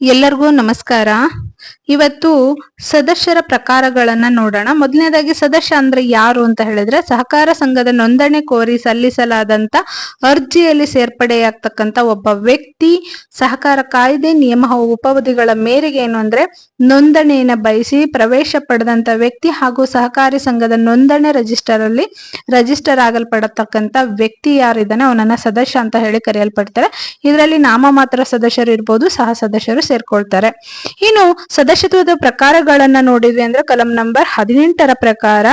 ಎಲ್ಲರಿಗೂ ನಮಸ್ಕಾರ. ಇವತ್ತು ಸದಸ್ಯರ ಪ್ರಕಾರಗಳನ್ನ ನೋಡೋಣ. ಮೊದಲನೇದಾಗಿ ಸದಸ್ಯ ಅಂದ್ರೆ ಯಾರು ಅಂತ ಹೇಳಿದ್ರೆ ಸಹಕಾರ ಸಂಘದ ನೋಂದಣಿ ಕೋರಿ ಸಲ್ಲಿಸಲಾದಂತ ಅರ್ಜಿಯಲ್ಲಿ ಸೇರ್ಪಡೆಯಾಗ್ತಕ್ಕಂತ ಒಬ್ಬ ವ್ಯಕ್ತಿ. ಸಹಕಾರ ಕಾಯ್ದೆ, ನಿಯಮ ಉಪವಧಿಗಳ ಮೇರೆಗೆ ಏನು ಅಂದ್ರೆ ನೋಂದಣಿಯನ್ನ ಬಯಸಿ ಪ್ರವೇಶ ಪಡೆದಂತ ವ್ಯಕ್ತಿ ಹಾಗೂ ಸಹಕಾರಿ ಸಂಘದ ನೋಂದಣಿ ರಿಜಿಸ್ಟರ್ ಅಲ್ಲಿ ರಿಜಿಸ್ಟರ್ ಆಗಲ್ಪಡತಕ್ಕಂತ ವ್ಯಕ್ತಿ ಯಾರಿದ್ದಾನೆ ಅವನನ್ನ ಸದಸ್ಯ ಅಂತ ಹೇಳಿ ಕರೆಯಲ್ಪಡ್ತಾರೆ. ಇದರಲ್ಲಿ ನಾಮ ಮಾತ್ರ ಸದಸ್ಯರು ಇರ್ಬೋದು, ಸಹ ಸದಸ್ಯರು ಸೇರ್ಕೊಳ್ತಾರೆ. ಇನ್ನು ಸದಸ್ಯತ್ವದ ಪ್ರಕಾರಗಳನ್ನ ನೋಡಿದ್ವಿ ಅಂದ್ರೆ ಕಲಂ ನಂಬರ್ ಹದಿನೆಂಟರ ಪ್ರಕಾರ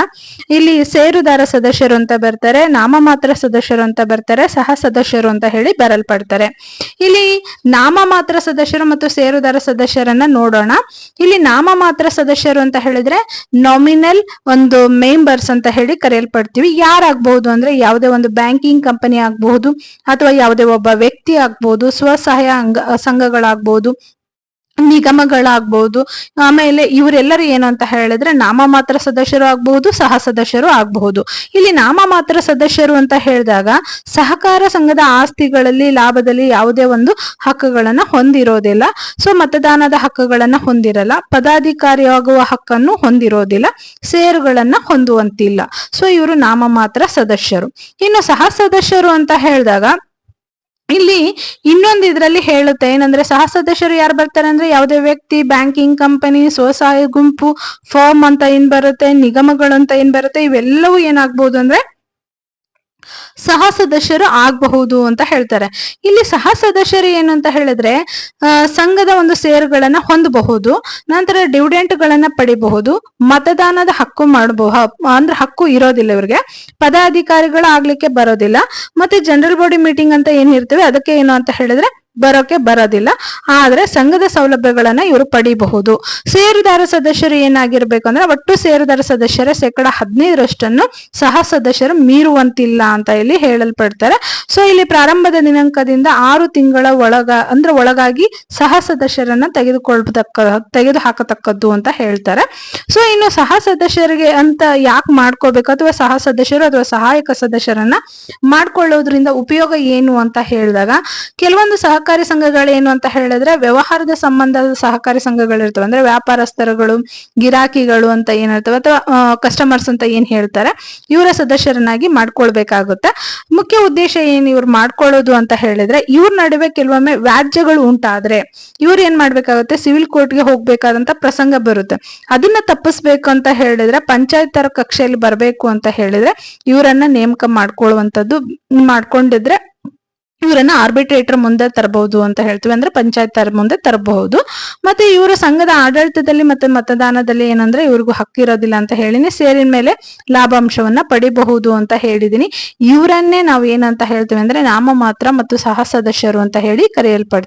ಇಲ್ಲಿ ಸೇರುದಾರ ಸದಸ್ಯರು ಅಂತ ಬರ್ತಾರೆ, ನಾಮ ಮಾತ್ರ ಸದಸ್ಯರು ಅಂತ ಬರ್ತಾರೆ, ಸಹ ಸದಸ್ಯರು ಅಂತ ಹೇಳಿ ಬರಲ್ಪಡ್ತಾರೆ ಇಲ್ಲಿ ನಾಮ ಮಾತ್ರ ಸದಸ್ಯರು ಮತ್ತು ಸೇರುದಾರ ಸದಸ್ಯರನ್ನ ನೋಡೋಣ. ಇಲ್ಲಿ ನಾಮ ಮಾತ್ರ ಸದಸ್ಯರು ಅಂತ ಹೇಳಿದ್ರೆ ನಾಮಿನಲ್ ಒಂದು ಮೆಂಬರ್ಸ್ ಅಂತ ಹೇಳಿ ಕರೆಯಲ್ಪಡ್ತೀವಿ. ಯಾರಾಗಬಹುದು ಅಂದ್ರೆ ಯಾವುದೇ ಒಂದು ಬ್ಯಾಂಕಿಂಗ್ ಕಂಪನಿ ಆಗಬಹುದು ಅಥವಾ ಯಾವುದೇ ಒಬ್ಬ ವ್ಯಕ್ತಿ ಆಗ್ಬಹುದು ಸ್ವಸಹಾಯ ಅಂಗ ಸಂಘಗಳಾಗ್ಬಹುದು ನಿಗಮಗಳಾಗ್ಬಹುದು ಆಮೇಲೆ ಇವರೆಲ್ಲರೂ ಏನು ಅಂತ ಹೇಳಿದ್ರೆ ನಾಮ ಮಾತ್ರ ಸದಸ್ಯರು ಆಗಬಹುದು ಸಹ ಸದಸ್ಯರು ಆಗಬಹುದು ಇಲ್ಲಿ ನಾಮ ಮಾತ್ರ ಸದಸ್ಯರು ಅಂತ ಹೇಳಿದಾಗ ಸಹಕಾರ ಸಂಘದ ಆಸ್ತಿಗಳಲ್ಲಿ ಲಾಭದಲ್ಲಿ ಯಾವುದೇ ಒಂದು ಹಕ್ಕುಗಳನ್ನ ಹೊಂದಿರೋದಿಲ್ಲ. ಸೊ, ಮತದಾನದ ಹಕ್ಕುಗಳನ್ನ ಹೊಂದಿರಲ್ಲ. ಪದಾಧಿಕಾರಿಯಾಗುವ ಹಕ್ಕನ್ನು ಹೊಂದಿರೋದಿಲ್ಲ. ಸೇರುಗಳನ್ನ ಹೊಂದುವಂತಿಲ್ಲ. ಸೊ, ಇವರು ನಾಮ ಮಾತ್ರ ಸದಸ್ಯರು. ಇನ್ನು ಸಹ ಸದಸ್ಯರು ಅಂತ ಹೇಳಿದಾಗ ಇಲ್ಲಿ ಇನ್ನೊಂದು ಇದರಲ್ಲಿ ಹೇಳುತ್ತೆ ಏನಂದ್ರೆ ಸಹ ಸದಸ್ಯರು ಯಾರು ಬರ್ತಾರೆ ಅಂದ್ರೆ ಯಾವುದೇ ವ್ಯಕ್ತಿ ಬ್ಯಾಂಕಿಂಗ್ ಕಂಪನಿ ಸ್ವಸಹಾಯ ಗುಂಪು ಫಾರ್ಮ್ ಅಂತ ಏನ್ ಬರುತ್ತೆ ನಿಗಮಗಳು ಅಂತ ಏನ್ ಬರುತ್ತೆ, ಇವೆಲ್ಲವೂ ಏನಾಗ್ಬಹುದು ಅಂದ್ರೆ ಸಹ ಸದಸ್ಯರು ಆಗಬಹುದು ಅಂತ ಹೇಳ್ತಾರೆ. ಇಲ್ಲಿ ಸಹ ಸದಸ್ಯರು ಏನು ಅಂತ ಹೇಳಿದ್ರೆ ಸಂಘದ ಒಂದು ಷೇರುಗಳನ್ನ ಹೊಂದಬಹುದು, ನಂತರ ಡಿವಿಡೆಂಟ್ ಗಳನ್ನ ಪಡಿಬಹುದು, ಮತದಾನದ ಹಕ್ಕು ಮಾಡಬಹುದು ಅಂದ್ರೆ ಹಕ್ಕು ಇರೋದಿಲ್ಲ ಇವ್ರಿಗೆ ಪದಾಧಿಕಾರಿಗಳು ಆಗ್ಲಿಕ್ಕೆ ಬರೋದಿಲ್ಲ, ಮತ್ತೆ ಜನರಲ್ ಬಾಡಿ ಮೀಟಿಂಗ್ ಅಂತ ಏನ್ ಅದಕ್ಕೆ ಏನು ಅಂತ ಹೇಳಿದ್ರೆ ಬರೋಕೆ ಬರೋದಿಲ್ಲ. ಆದ್ರೆ ಸಂಘದ ಸೌಲಭ್ಯಗಳನ್ನ ಇವರು ಪಡಿಬಹುದು. ಸೇರುದಾರ ಸದಸ್ಯರು ಏನಾಗಿರ್ಬೇಕು ಅಂದ್ರೆ ಒಟ್ಟು ಸೇರುದಾರ ಸದಸ್ಯರ ಶೇಕಡ ಹದಿನೈದರಷ್ಟನ್ನು ಸಹ ಸದಸ್ಯರು ಮೀರುವಂತಿಲ್ಲ ಅಂತ ಇಲ್ಲಿ ಹೇಳಲ್ಪಡ್ತಾರೆ. ಸೊ ಇಲ್ಲಿ ಪ್ರಾರಂಭದ ದಿನಾಂಕದಿಂದ ಆರು ತಿಂಗಳ ಒಳಗ, ಅಂದ್ರೆ ಒಳಗಾಗಿ ಸಹ ಸದಸ್ಯರನ್ನ ತೆಗೆದುಕೊಳ್ತಕ್ಕ ತೆಗೆದು ಹಾಕತಕ್ಕದ್ದು ಅಂತ ಹೇಳ್ತಾರೆ. ಸೊ ಇನ್ನು ಸಹ ಸದಸ್ಯರಿಗೆ ಅಂತ ಯಾಕೆ ಮಾಡ್ಕೋಬೇಕು? ಅಥವಾ ಸಹ ಸದಸ್ಯರು ಅಥವಾ ಸಹಾಯಕ ಸದಸ್ಯರನ್ನ ಮಾಡ್ಕೊಳ್ಳೋದ್ರಿಂದ ಉಪಯೋಗ ಏನು ಅಂತ ಹೇಳಿದಾಗ, ಕೆಲವೊಂದು ಸಹ ಸಹಕಾರಿ ಸಂಘಗಳು ಏನು ಅಂತ ಹೇಳಿದ್ರೆ ವ್ಯವಹಾರದ ಸಂಬಂಧದ ಸಹಕಾರಿ ಸಂಘಗಳಿರ್ತವೆ ಅಂದ್ರೆ ವ್ಯಾಪಾರಸ್ಥರುಗಳು, ಗಿರಾಕಿಗಳು ಅಂತ ಏನಿರ್ತವೆ ಅಥವಾ ಕಸ್ಟಮರ್ಸ್ ಅಂತ ಏನ್ ಹೇಳ್ತಾರೆ, ಇವರ ಸದಸ್ಯರನ್ನಾಗಿ ಮಾಡ್ಕೊಳ್ಬೇಕಾಗುತ್ತೆ. ಮುಖ್ಯ ಉದ್ದೇಶ ಏನ್ ಇವ್ರು ಮಾಡ್ಕೊಳ್ಳೋದು ಅಂತ ಹೇಳಿದ್ರೆ, ಇವ್ರ ನಡುವೆ ಕೆಲವೊಮ್ಮೆ ವ್ಯಾಜ್ಯಗಳು ಉಂಟಾದ್ರೆ, ಇವ್ರು ಏನ್ ಮಾಡ್ಬೇಕಾಗುತ್ತೆ ಸಿವಿಲ್ ಕೋರ್ಟ್ಗೆ ಹೋಗ್ಬೇಕಾದಂತ ಪ್ರಸಂಗ ಬರುತ್ತೆ. ಅದನ್ನ ತಪ್ಪಿಸ್ಬೇಕು ಅಂತ ಹೇಳಿದ್ರೆ, ಪಂಚಾಯತ್ ಕಕ್ಷೆಯಲ್ಲಿ ಬರಬೇಕು ಅಂತ ಹೇಳಿದ್ರೆ, ಇವರನ್ನ ನೇಮಕ ಮಾಡ್ಕೊಳ್ಳುವಂತದ್ದು ಮಾಡ್ಕೊಂಡಿದ್ರೆ ಇವರನ್ನ ಆರ್ಬಿಟ್ರೇಟರ್ ಮುಂದೆ ತರಬಹುದು ಅಂತ ಹೇಳ್ತೀವಿ. ಅಂದ್ರೆ ಪಂಚಾಯತ್ ಮುಂದೆ ತರಬಹುದು. ಮತ್ತೆ ಇವರು ಸಂಘದ ಆಡಳಿತದಲ್ಲಿ ಮತ್ತೆ ಮತದಾನದಲ್ಲಿ ಏನಂದ್ರೆ ಇವ್ರಿಗೂ ಹಕ್ಕಿರೋದಿಲ್ಲ ಅಂತ ಹೇಳಿನಿ. ಸೇರಿನ ಮೇಲೆ ಲಾಭಾಂಶವನ್ನ ಪಡಿಬಹುದು ಅಂತ ಹೇಳಿದೀನಿ. ಇವರನ್ನೇ ನಾವು ಏನಂತ ಹೇಳ್ತೀವಿ ಅಂದ್ರೆ ನಾಮ ಮಾತ್ರ ಮತ್ತು ಸಹ ಸದಸ್ಯರು ಅಂತ ಹೇಳಿ ಕರೆಯಲ್ಪಡ್ತೀವಿ.